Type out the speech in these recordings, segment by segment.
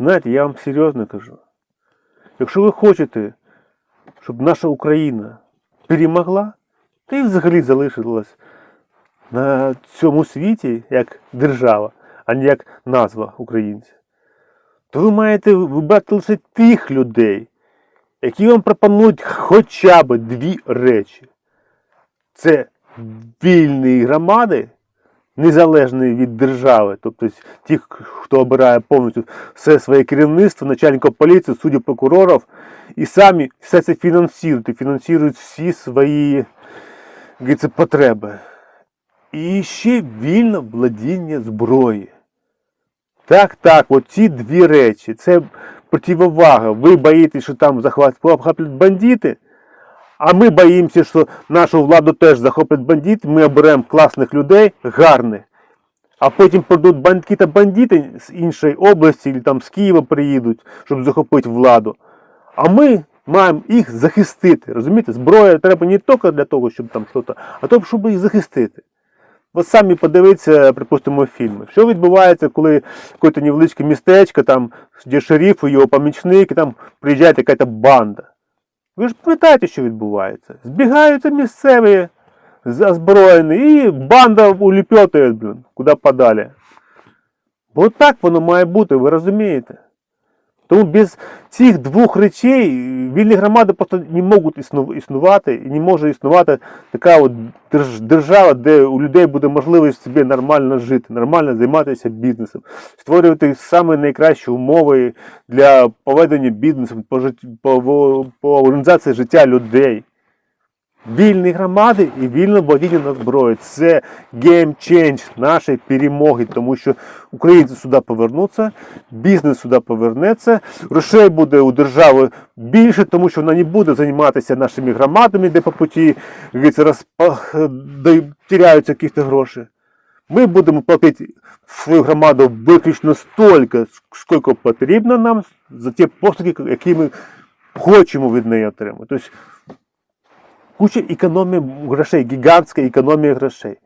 Знаєте, я вам серйозно кажу. Якщо ви хочете, щоб наша Україна перемогла, та й взагалі залишилась на цьому світі як держава, а не як назва українців, то ви маєте вибрати лише тих людей, які вам пропонують хоча б дві речі. Це вільні громади, незалежні від держави, тобто ті, хто обирає повністю все своє керівництво, начальника поліції, суддів, прокурорів, і самі все це фінансують, фінансують всі свої говориться, потреби. І ще вільне владіння зброї. Так, так, оці дві речі. Це противовага. Ви боїтесь, що там захоплять бандити, а ми боїмося, що нашу владу теж захоплять бандити. Ми оберемо класних людей, гарних. А потім прийдуть бандити та бандити з іншої області, або там з Києва приїдуть, щоб захопити владу. А ми маємо їх захистити. Розумієте? Зброя треба не тільки для того, щоб там щось, а то, щоб їх захистити. От самі подивіться, припустимо, фільми. Що відбувається, коли якесь невеличке містечко, там, де шериф і його помічник, і там приїжджає якась банда. Ви ж пам'ятаєте, що відбувається? Збігаються місцеві озброєні, і банда уліпьотує, блін, куди подалі. Бо так воно має бути, ви розумієте? Тому без цих двох речей вільні громади просто не можуть існу- існувати, і не може існувати така от держава, де у людей буде можливість собі нормально жити, нормально займатися бізнесом, створювати саме найкращі умови для поведення бізнесу, по, по, по організації життя людей. Вільні громади і вільне владіння на зброю. Це геймчендж нашої перемоги, тому що українці сюди повернуться, бізнес сюди повернеться, грошей буде у держави більше, тому що вона не буде займатися нашими громадами, де по путі теряються якісь гроші. Ми будемо платити свою громаду виключно стільки, скільки потрібно нам за ті послуги, які ми хочемо від неї отримати. Куча економії грошей, гігантська економія грошей.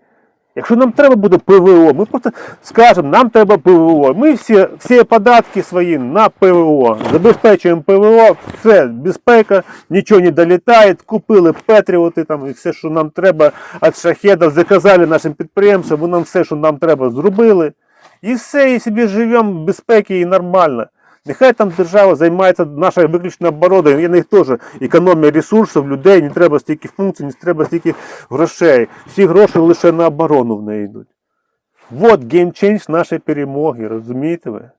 Якщо нам треба буде ПВО, ми просто скажемо, нам треба ПВО. Ми всі, всі податки свої на ПВО. Забезпечуємо ПВО, все, безпека, нічого не долітає, купили Петріоти там і все, що нам треба від шахедів, заказали нашим підприємствам, вони нам все, що нам треба, зробили. І все, і собі живемо в безпеці і нормально. Нехай там держава займається нашою виключно обороною, і в них теж економія ресурсів, людей, не треба стільки функцій, не треба стільки грошей. Всі гроші лише на оборону в неї йдуть. Вот геймчейндж нашої перемоги, розумієте ви?